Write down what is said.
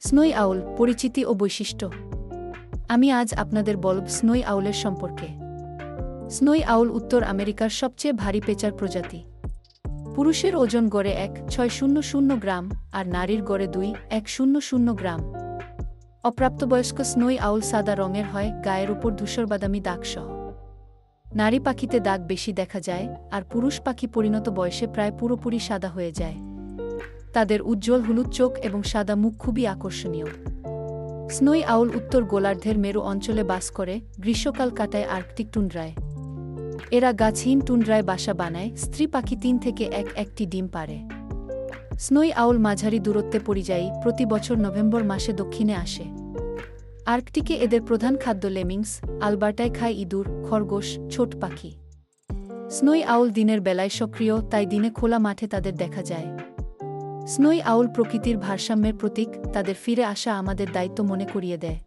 স্নোই আউল পরিচিতি ও বৈশিষ্ট্য। আমি আজ আপনাদের বলব স্নোই আউলের সম্পর্কে। স্নোই আউল উত্তর আমেরিকার সবচেয়ে ভারী পেঁচার প্রজাতি। পুরুষের ওজন গড়ে এক ছয় শূন্য শূন্য গ্রাম আর নারীর গড়ে দুই এক শূন্য শূন্য গ্রাম। অপ্রাপ্তবয়স্ক স্নোই আউল সাদা রঙের হয়, গায়ের উপর ধূসরবাদামি দাগসহ। নারী পাখিতে দাগ বেশি দেখা যায় আর পুরুষ পাখি পরিণত বয়সে প্রায় পুরোপুরি সাদা হয়ে যায়। তাদের উজ্জ্বল হলুদ চোখ এবং সাদা মুখ খুবই আকর্ষণীয়। স্নোই আউল উত্তর গোলার্ধের মেরু অঞ্চলে বাস করে গ্রীষ্মকাল কাটায় আর্কটিক টুন্ড্রায়। এরা গাছহীন টুন্ড্রায় বাসা বানায়, স্ত্রী পাখি তিন থেকে এক একটি ডিম পারে স্নোই আউল মাঝারি দূরত্বে পরিযায়ী, প্রতি বছর নভেম্বর মাসে দক্ষিণে আসে। আর্কটিকে এদের প্রধান খাদ্য লেমিংস, আলবার্টায় খায় ইঁদুর, খরগোশ, ছোট পাখি। স্নোই আউল দিনের বেলায় সক্রিয়, তাই দিনে খোলা মাঠে তাদের দেখা যায়। স্নোই আউল প্রকৃতির ভারসাম্যের প্রতীক তাদের ফিরে আসা আমাদের দায়িত্ব মনে করিয়ে দেয়।